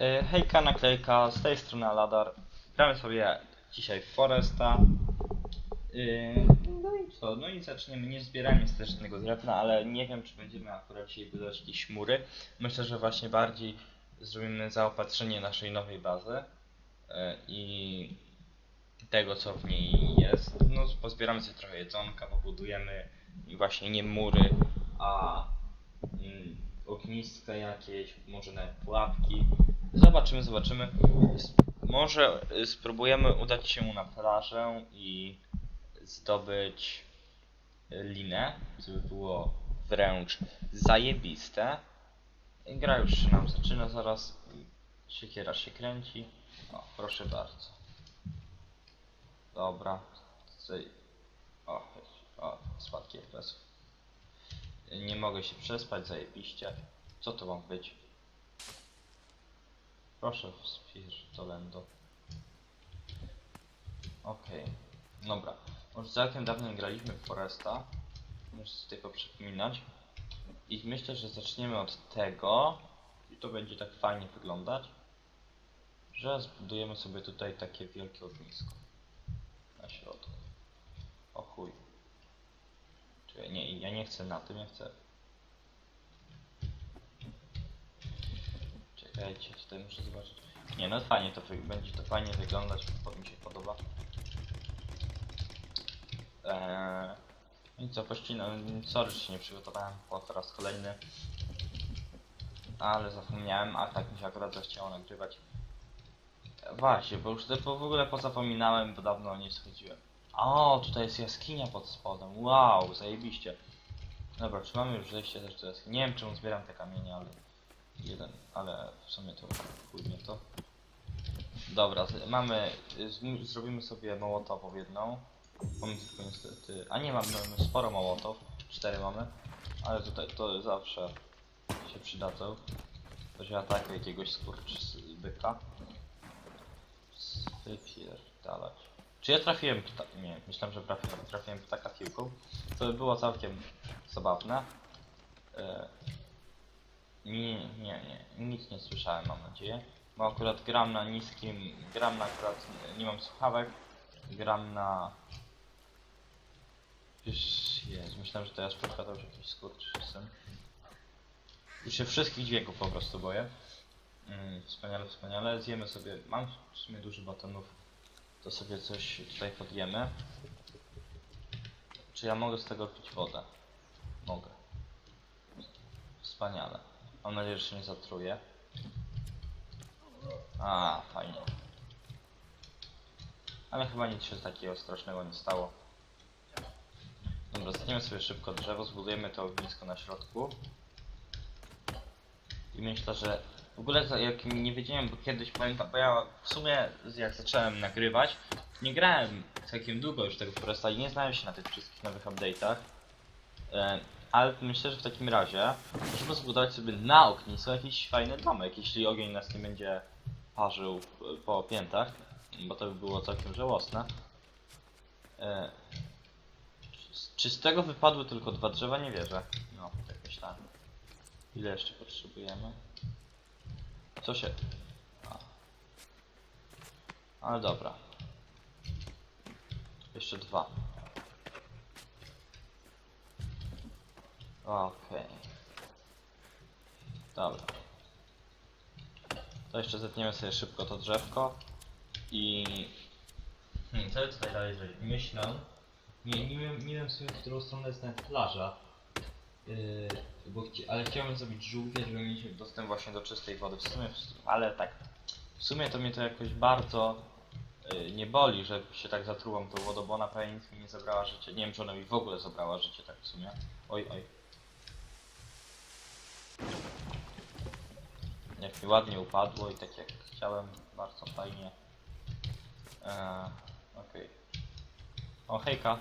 E, Hejka, naklejka, z tej strony Aladar. Gramy sobie dzisiaj Foresta. Yy, No i co? No i zaczniemy. Nie zbieramy też żadnego drewna, ale nie wiem, czy będziemy akurat dzisiaj budować jakieś mury. Myślę, że właśnie bardziej zrobimy zaopatrzenie naszej nowej bazy e, i tego, co w niej jest. No, pozbieramy sobie trochę jedzonka, pobudujemy właśnie nie mury, a mm, ogniska jakieś, może nawet pułapki. Zobaczymy, zobaczymy. Może y, spróbujemy udać się na plażę i zdobyć linę, co by było wręcz zajebiste. Gra już się nam zaczyna zaraz. Siekiera się kręci. O, proszę bardzo. Dobra. O, o, spadki FPS. Nie mogę się przespać, zajebiście. Co to ma być? Proszę, wspisz to lendo. Okej, dobra. Już całkiem dawno graliśmy w Foresta. Muszę sobie tylko przypominać. I myślę, że zaczniemy od tego. I to będzie tak fajnie wyglądać. Że zbudujemy sobie tutaj takie wielkie ognisko. Na środku. O chuj. Czekaj, nie, ja nie chcę na tym, ja chcę Czekajcie, tutaj muszę zobaczyć. Nie no fajnie to będzie to fajnie wyglądać, mi się podoba. Eee, no I co, pościnam, sorry, że się nie przygotowałem po po raz kolejny. Ale zapomniałem, a tak mi się akurat zachciało nagrywać. Właśnie, bo już bo w ogóle pozapominałem, bo dawno nie schodziłem. O, tutaj jest jaskinia pod spodem, wow, zajebiście. Dobra, czy mamy już zejście też do jaskini? Nie wiem czemu zbieram te kamienie, ale jeden, ale w sumie to mnie to. Dobra, mamy, zrobimy sobie mołotową jedną. Mamy tylko niestety, a nie mamy, mamy sporo mołotow, cztery mamy, ale tutaj to zawsze się przydadzą. To się ataku jakiegoś skurczybyka. Wypierdalać. Czy ja trafiłem pta... Nie, myślałem, że trafiłem, trafiłem ptaka piłką. To by było całkiem zabawne. E, nie, nie, nie, nic nie słyszałem, mam nadzieję. Bo akurat gram na niskim, gram na akurat, nie mam słuchawek, gram na... Już jest, myślałem, że teraz przekładał się jakiś skurczysyn. Już się wszystkich dźwięków po prostu boję. Mm, wspaniale, wspaniale. Zjemy sobie, mam w sumie dużo batonów, to sobie coś tutaj podjemy. Czy ja mogę z tego pić wodę? Mogę. Wspaniale. Mam nadzieję, że się nie zatruję. A, fajnie. Ale chyba nic się takiego strasznego nie stało. Dobra, zetniemy sobie szybko drzewo, zbudujemy to ognisko na środku. I myślę, że w ogóle jak nie wiedziałem, bo kiedyś pamiętam, bo ja w sumie jak zacząłem nagrywać, nie grałem całkiem długo już tego Foresta i nie znałem się na tych wszystkich nowych update'ach. Ale myślę, że w takim razie możemy zbudować sobie na ognisko jakiś fajny domek, jeśli ogień nas nie będzie parzył po piętach, bo to by było całkiem żałosne. E, czy z tego wypadły tylko dwa drzewa? Nie wierzę. No, tak myślałem. Ile jeszcze potrzebujemy? Co się... A. Ale dobra. Jeszcze dwa. Okej. Dobra. To jeszcze zetniemy sobie szybko to drzewko. I... Hmm, co ja tutaj dalej zrobić? Myślę... Nie, nie wiem, nie wiem sobie, w którą stronę jest nawet plaża. Yy, bo chci ale chciałem zrobić żółwie, żeby mieć dostęp właśnie do czystej wody. W sumie, ale tak. W sumie to mnie to jakoś bardzo yy, nie boli, że się tak zatrułam tą wodą, bo ona prawie nic mi nie zabrała życie. Nie wiem, czy ona mi w ogóle zabrała życie tak w sumie. Oj, oj. Jak mi ładnie upadło i tak jak chciałem, bardzo fajnie. Eee, Okej. O, hejka.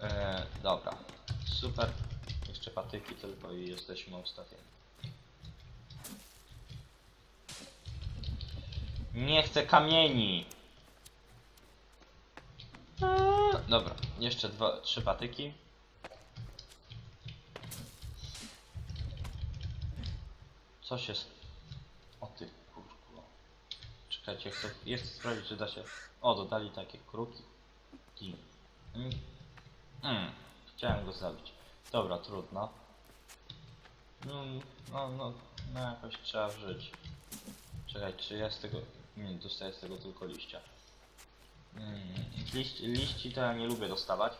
Eee, dobra. Super. Jeszcze patyki tylko i jesteśmy ustawieni. Nie chcę kamieni! Eee, dobra, jeszcze dwa, trzy patyki. Co się... O ty kurku. Czekajcie, chcę, ja sprawdzić, czy da się... O, dodali takie kruki. Mm. Mm. Chciałem go zabić. Dobra, trudno. No, no, no, no jakoś trzeba żyć. Czekaj, czy ja z tego... Nie, dostaję z tego tylko liścia. Mm, liści, liści to ja nie lubię dostawać,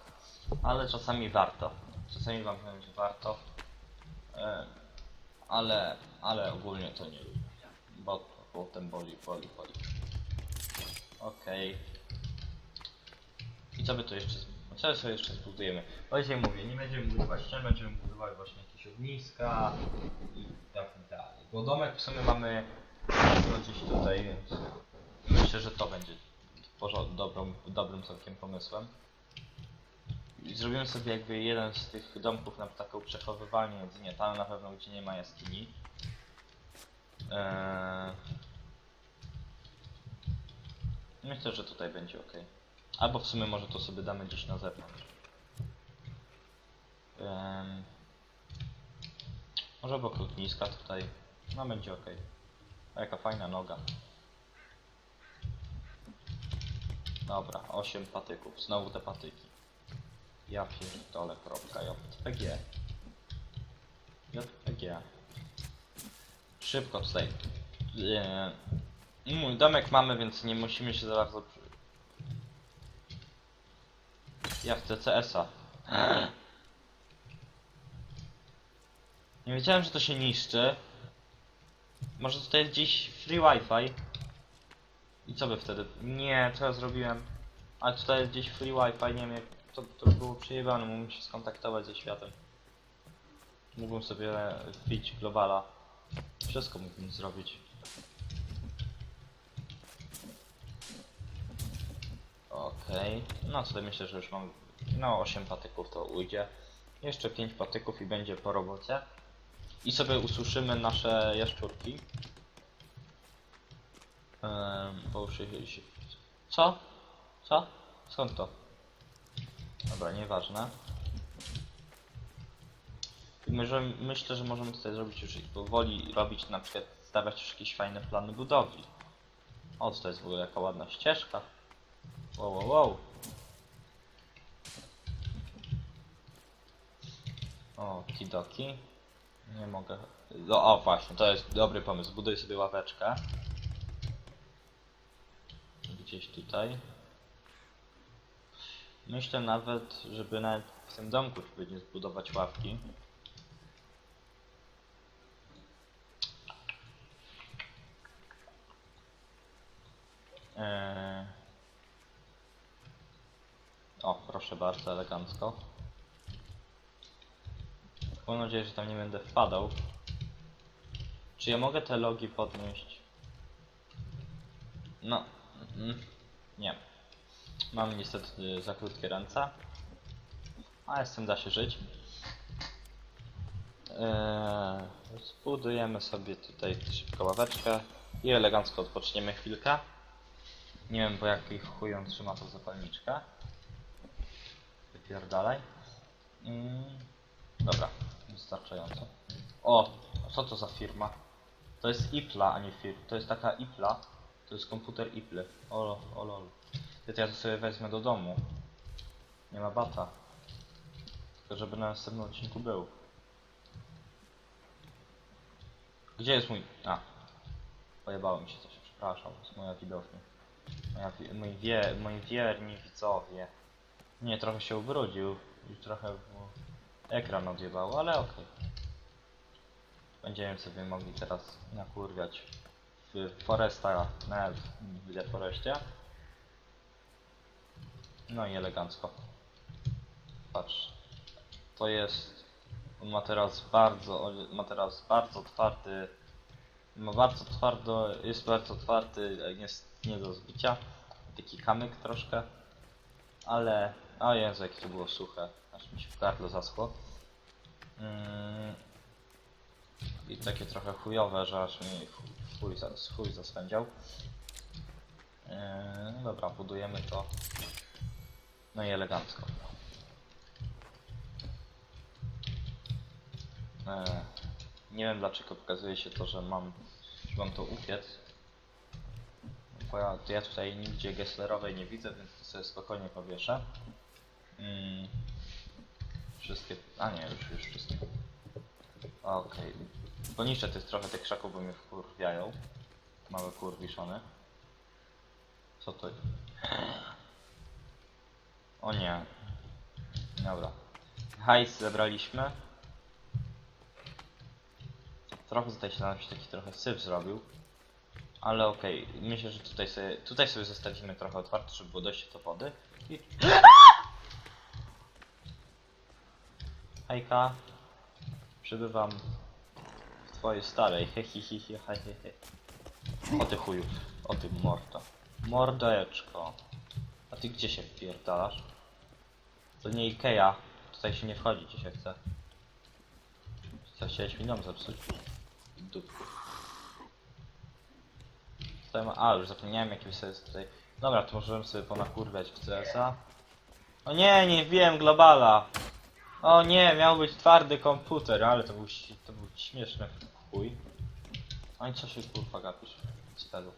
ale czasami warto. Czasami wam powiem, że warto. E, ale, ale ogólnie to nie lubię. Bo to potem boli, boli, boli. Okej. I co by tu jeszcze... z- Co sobie jeszcze zbudujemy? Właśnie mówię, nie będziemy budować ścian, będziemy budować właśnie jakieś ogniska i tak dalej. Bo domek w sumie mamy no gdzieś tutaj, więc myślę, że to będzie dobrą, dobrym całkiem pomysłem. I zrobimy sobie jakby jeden z tych domków na taką przechowywalnię jedzenia, tam na pewno gdzie nie ma jaskini. Eee... Myślę, że tutaj będzie ok. Albo w sumie może to sobie damy gdzieś na zewnątrz. Em, może obok lotniska tutaj. No będzie ok. A jaka fajna noga. Dobra, 8 patyków. Znowu te patyki. Ja pierdolę, kropka, JPG. JPG. Szybko tutaj. Eee, Mój domek mamy, więc nie musimy się za bardzo... Ja chcę CS-a. Nie wiedziałem, że to się niszczy. Może tutaj jest gdzieś free wifi? I co by wtedy? Nie, co ja zrobiłem? Ale tutaj jest gdzieś free wifi, nie wiem jak to, to było przejebane, mógłbym się skontaktować ze światem. Mógłbym sobie wbić globala. Wszystko mógłbym zrobić. Okej, no tutaj myślę, że już mam no 8 patyków to ujdzie. Jeszcze 5 patyków i będzie po robocie. I sobie ususzymy nasze jaszczurki. Ehm, bo już się... Co? Co? Skąd to? Dobra, nieważne. Myślę, że możemy tutaj zrobić już powoli robić na przykład stawiać już jakieś fajne plany budowli. O, to jest w ogóle jaka ładna ścieżka. Wow, wow, wow. O, kidoki. Nie mogę. No, o, właśnie, to jest dobry pomysł. Buduj sobie ławeczkę. Gdzieś tutaj. Myślę nawet, żeby nawet w tym domku nie zbudować ławki. Eee... O, proszę bardzo, elegancko. Mam nadzieję, że tam nie będę wpadał. Czy ja mogę te logi podnieść? No, mm, nie. Mam niestety y, za krótkie ręce. Ale tym da się żyć. Eee, zbudujemy sobie tutaj szybko ławeczkę i elegancko odpoczniemy chwilkę. Nie wiem po jakich chuj on trzyma tą zapalniczkę. Wypierdalaj. Mm, dobra, wystarczająco. O, co to za firma? To jest Ipla, a nie firma. To jest taka Ipla. To jest komputer Iple. O, o lol. To ja to sobie wezmę do domu. Nie ma bata. Tylko żeby na następnym odcinku był. Gdzie jest mój... A. Pojebało mi się coś, przepraszam. To jest moja widownia. Moja, wi- wie, moi wierni widzowie. Nie, trochę się ubrudził i trochę ekran odjebało, ale okej. Będziemy sobie mogli teraz nakurwiać w Foresta, na w Forestie. No i elegancko. Patrz. To jest... On ma teraz bardzo, ma teraz bardzo twardy... Ma bardzo twardo, jest bardzo twardy, jest nie do zbicia. Taki kamyk troszkę. Ale... O Jezu, jakie to było suche. Aż mi się w gardle zaschło. Mm. I takie trochę chujowe, że aż mi chuj, chuj zaswędział. Yy, dobra, budujemy to. No i elegancko. Yy, Nie wiem dlaczego pokazuje się to, że mam, że mam to upiec. Bo ja, ja tutaj nigdzie Gesslerowej nie widzę, więc to sobie spokojnie powieszę. Mm. Wszystkie... A nie, już, już wszystkie. Okej. Poniżej tych trochę tych krzaków, bo mnie wkurwiają. Małe kurwiszony. Co to jest? O nie. Dobra. Hajs zebraliśmy. Trochę tutaj się nam się taki trochę syf zrobił. Ale okej, myślę, że tutaj sobie, tutaj sobie zostawimy trochę otwarte, żeby było dojście do wody. I... Hejka. Przybywam w twojej starej. He, he, he, he, he, he, he. O ty chuju. O ty mordo. Mordeczko. A ty gdzie się wpierdalasz? To nie Ikea. Tutaj się nie wchodzi, gdzie się chce. Co chciałeś mi dom zepsuć? Dupku. Tutaj ma... A, już zapomniałem jaki sobie tutaj... Dobra, to możemy sobie ponakurwiać w CS-a. O nie, nie wiem, globala! O nie, miał być twardy komputer, ale to był, to był śmieszny chuj. A i co się kurwa gapisz? Z tego.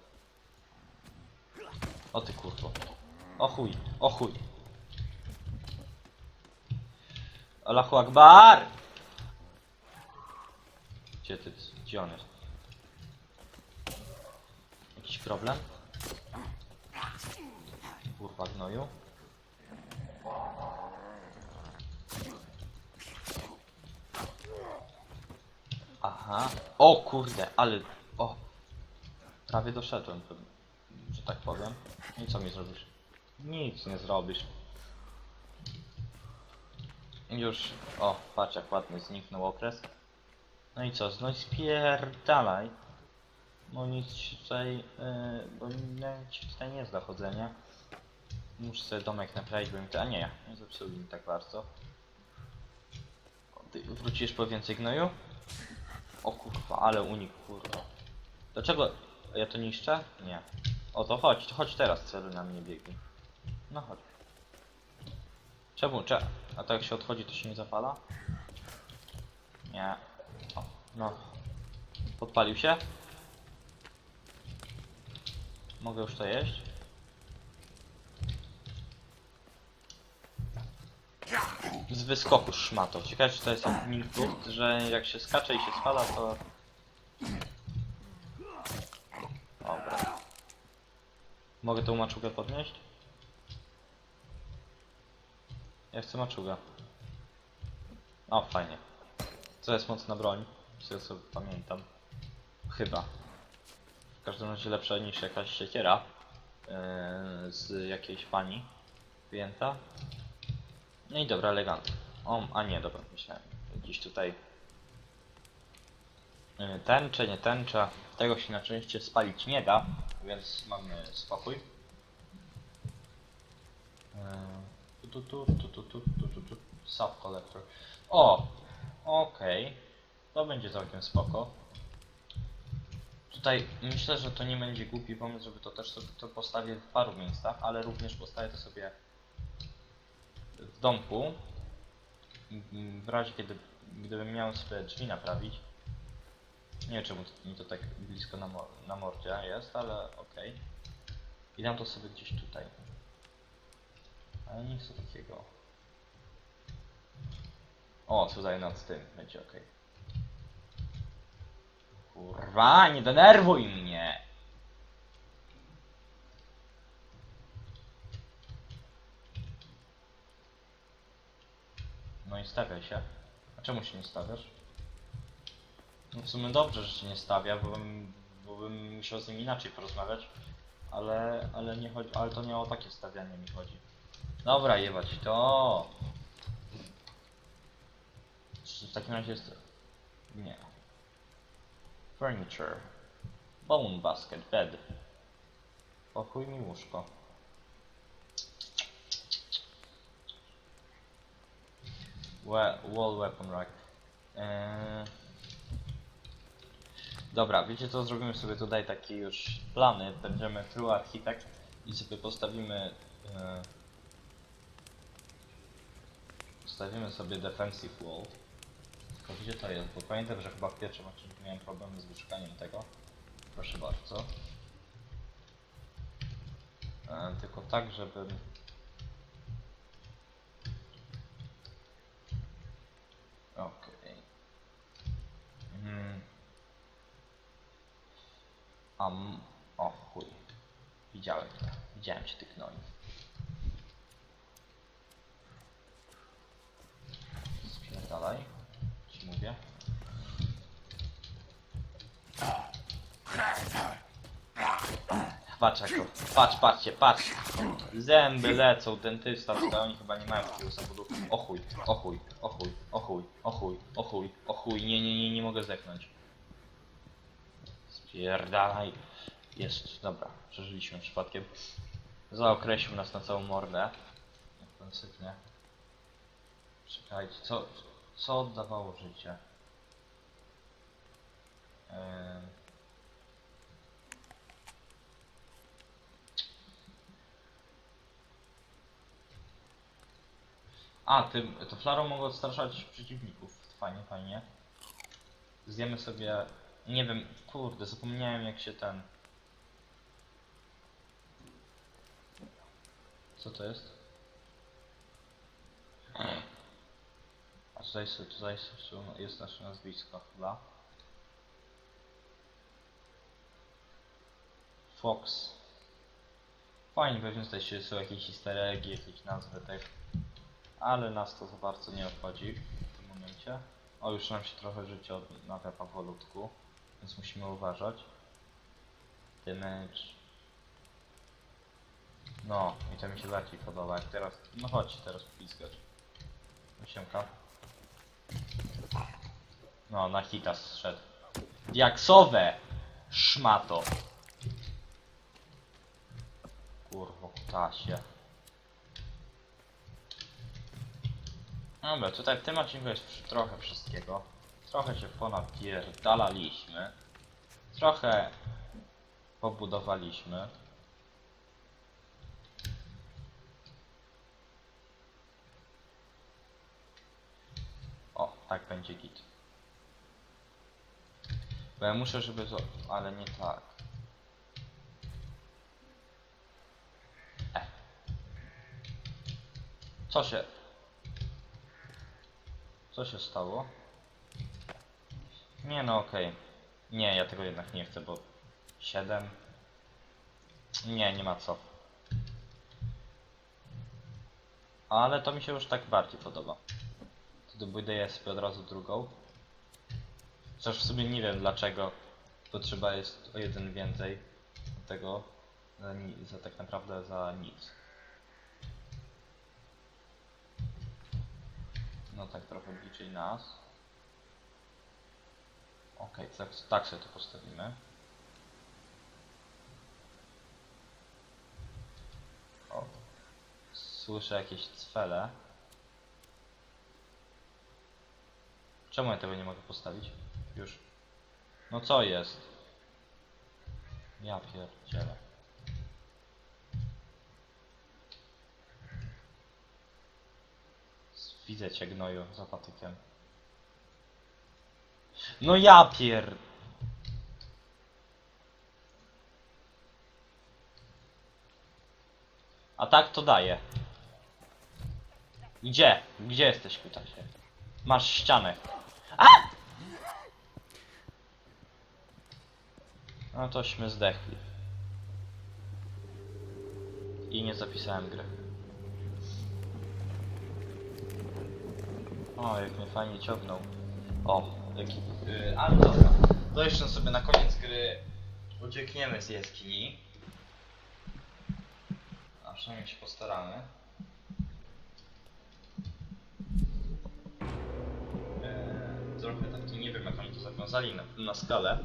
O ty kurwo. O chuj, o chuj. Allahu Akbar! Gdzie ty, gdzie on jest? Jakiś problem? Kurwa gnoju. Aha. O kurde, ale... O! Prawie doszedłem, że tak powiem. I co mi zrobisz? Nic nie zrobisz. Już... O, patrz jak ładnie zniknął okres. No i co? No i spierdalaj. No nic tutaj... Yy, bo nic tutaj nie jest do chodzenia. Muszę sobie domek naprawić, bo mi to... A nie, nie zepsuli mi tak bardzo. Ty wrócisz po więcej gnoju? O kurwa, ale unik kurwa. Dlaczego ja to niszczę? Nie. O to chodź, to chodź teraz celu na mnie biegnie. No chodź. Czemu? Cze A to jak się odchodzi to się nie zapala? Nie. O, no. Podpalił się? Mogę już to jeść? Z wyskoku szmato. Ciekawe czy to jest jak że jak się skacze i się spada to... Dobra. Mogę tą maczugę podnieść? Ja chcę maczugę. O, fajnie. To jest mocna broń, z tego co pamiętam. Chyba. W każdym razie lepsza niż jakaś siekiera yy, z jakiejś pani wyjęta. No i dobra, elegancko. O, a nie, dobra, myślałem. Gdzieś tutaj yy, tęcze, nie tęcza. Tego się na szczęście spalić nie da, więc mamy spokój. Yy, tu, tu, tu, tu, tu, tu, tu, tu. Sub collector. O! Okej. To będzie całkiem spoko. Tutaj myślę, że to nie będzie głupi pomysł, żeby to też sobie to postawię w paru miejscach, ale również postawię to sobie w domku. W razie kiedy gdybym miał sobie drzwi naprawić. Nie wiem czemu mi to tak blisko na, mor na mordzie jest, ale okej. I dam to sobie gdzieś tutaj. Ale chcę takiego. O, tutaj nad tym będzie okej. Kurwa, nie denerwuj mnie! No i stawiaj się. A czemu się nie stawiasz? No w sumie dobrze, że się nie stawia, bo bym, bo bym musiał z nim inaczej porozmawiać. Ale, ale nie chodzi, ale to nie o takie stawianie mi chodzi. Dobra, jebać to. Czy w takim razie jest... Nie. Furniture. Bone basket, bed. Chuj mi łóżko. We, wall weapon rack. Eee... Dobra, wiecie co, zrobimy sobie tutaj takie już plany, będziemy true architect i sobie postawimy e, postawimy sobie defensive wall Tylko gdzie to jest? Bo pamiętam, że chyba w pierwszym odcinku miałem problemy z wyszukaniem tego. Proszę bardzo. E, tylko tak, żebym... Okej. Mhm. Am... O chuj. Widziałem to. Widziałem cię ty gnoju. Spierdalaj. Ci mówię. Patrz jak to. Patrz, patrzcie, patrz. Zęby lecą, dentysta, to oni chyba nie mają takiego samochodu. O chuj, o chuj, o chuj, o nie, nie, nie, nie mogę zeknąć. Spierdalaj. Jest, dobra, przeżyliśmy przypadkiem. Zaokreślił nas na całą mordę. Sypnie. Czekajcie, co, co oddawało życie? A, tym, to flarą mogą odstraszać przeciwników. Fajnie, fajnie. Zjemy sobie... Nie wiem, kurde, zapomniałem jak się ten... Co to jest? Tutaj s- jest nasze nazwisko chyba. Fox. Fajnie, pewnie tutaj się są jakieś easter eggi, jakieś nazwy tych. Ale nas to za bardzo nie obchodzi w tym momencie. O, już nam się trochę życie odnawia powolutku, więc musimy uważać. Damage. No, i to mi się bardziej podoba, jak teraz... No chodź teraz pizgać. Osiemka. No, na hita zszedł. Diaksowe! Szmato! Kurwo, kutasie. Dobra, tutaj w tym odcinku jest trochę wszystkiego. Trochę się ponapierdalaliśmy. Trochę pobudowaliśmy. O, tak będzie git. Bo ja muszę, żeby... zo- Ale nie tak. E. Co się... Co się stało? Nie no, okej. Nie, ja tego jednak nie chcę, bo... 7... Nie, nie ma co. Ale to mi się już tak bardziej podoba. To dobuduję sobie od razu drugą. Chociaż w sumie nie wiem dlaczego potrzeba jest o jeden więcej tego za, za tak naprawdę za nic. No tak trochę bliżej nas. Okej, tak, tak sobie to postawimy. O. Słyszę jakieś cfele. Czemu ja tego nie mogę postawić? Już. No co jest? Ja pierdzielę. Widzę cię gnoju za patykiem. No ja pier... A tak to daje. Gdzie? Gdzie jesteś kutasie? Masz ścianę. A! No tośmy zdechli. I nie zapisałem gry. O, jak mnie fajnie ciągnął. O, jaki... Yy, ale dobra. To jeszcze sobie na koniec gry uciekniemy z jaskini. A przynajmniej się postaramy. Eee, trochę taki nie wiem jak oni to zawiązali na, na skalę,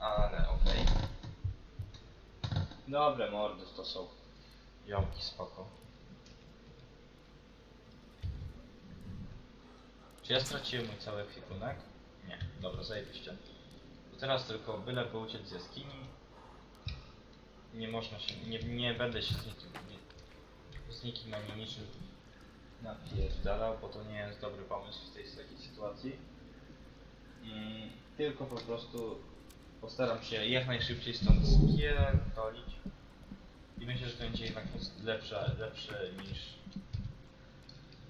ale okej. Dobre mordy to są. Jomki spoko. Czy ja straciłem mój cały ekwipunek? Nie, dobra, zajebiście. Teraz tylko byle by uciec z jaskini. Nie można się, nie, nie będę się z nikim, nie, z nikim ani niczym napierdalał, bo to nie jest dobry pomysł w tej takiej sytuacji. tylko po prostu postaram się jak najszybciej stąd spierdolić. I myślę, że to będzie jednak lepsze, lepsze niż,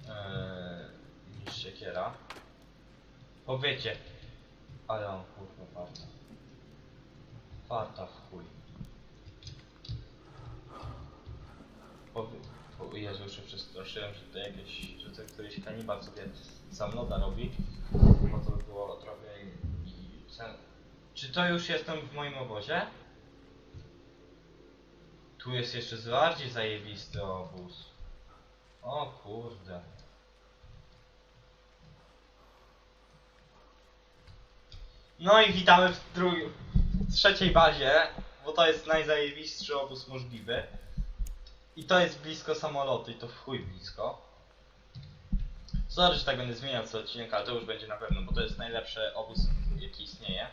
e, niż siekiera. Powiecie, ale on kurwa farta. Farta w chuj. Powie, o Jezu, już się przestraszyłem, że to jakieś, że to któryś kanibal sobie sam loda robi. Bo to by było trochę i, i. Czy to już jestem w moim obozie? Tu jest jeszcze bardziej zajebisty obóz. O kurde. No i witamy w w trzeciej bazie, bo to jest najzajebistszy obóz możliwy. I to jest blisko samolotu i to w chuj blisko. Sorry, że tak będę zmieniał co odcinek, ale to już będzie na pewno, bo to jest najlepszy obóz jaki istnieje.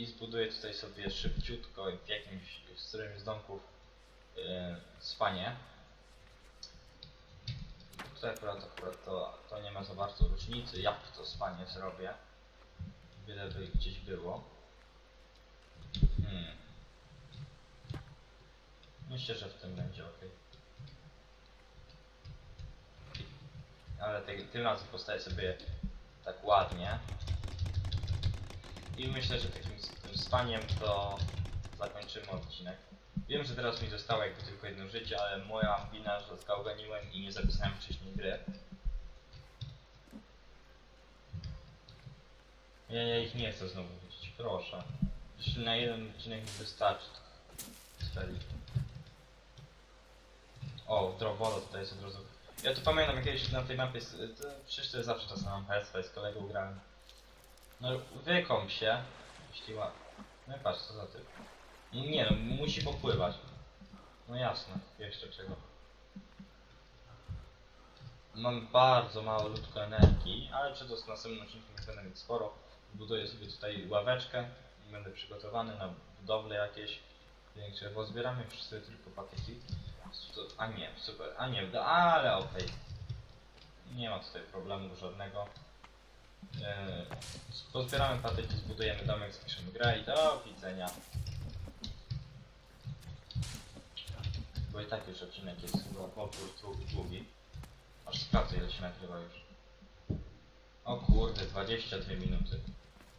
I zbuduję tutaj sobie szybciutko w jakimś, w którymś z domków yy, spanie. Tutaj akurat, akurat to, to nie ma za bardzo różnicy, jak to spanie zrobię. Byle by gdzieś było. Hmm. Myślę, że w tym będzie ok. Ale te, tym razem sobie tak ładnie. I myślę, że takim spaniem to zakończymy odcinek. Wiem, że teraz mi zostało jakby tylko jedno życie, ale moja wina, że zgałganiłem i nie zapisałem wcześniej gry. Ja, ja ich nie chcę znowu widzieć, proszę. Jeśli na jeden odcinek mi wystarczy, sferi. O, Drowolo tutaj jest od razu. Ja tu pamiętam jak kiedyś na tej mapie, to, przecież to jest zawsze ta sama herstwa, z kolegą grałem. No wykąp się, jeśli ma... No i patrz, co za typ. Nie no, musi popływać. No jasne, jeszcze czego. Mam bardzo mało ludko energii, ale z następnym odcinkiem będę mieć sporo. Buduję sobie tutaj ławeczkę, będę przygotowany na budowle jakieś większe, bo zbieramy wszyscy tylko patyki. To- A nie, super, a nie, ale okej. Nie ma tutaj problemu żadnego. E, pozbieramy patyki, zbudujemy domek, spiszemy grę i do widzenia. Bo i tak już odcinek jest chyba opór długi, długi. Aż sprawdzę ile się nagrywa już. O kurde, 22 minuty.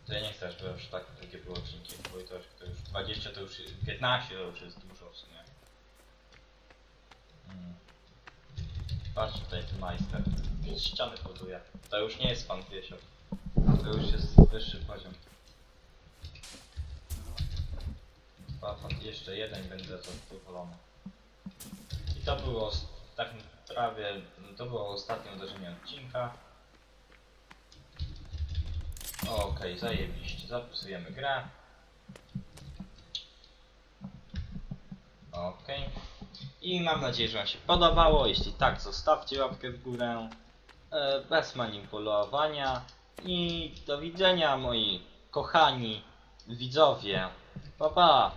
To ja nie chcę, żeby aż tak, takie były odcinki, bo i to, to już 20 to już 15 to już jest dużo w sumie. Hmm. Patrzcie tutaj ten majster. Już ściany buduje. To już nie jest pan Piesio. To już jest wyższy poziom. Papa, jeszcze jeden będzie zadowolony. I to było tak prawie, to było ostatnie uderzenie odcinka. Okej, zajebiście, zapisujemy grę. Okej. I mam nadzieję, że Wam się podobało. Jeśli tak, zostawcie łapkę w górę. E, bez manipulowania. I do widzenia moi kochani widzowie. Pa pa!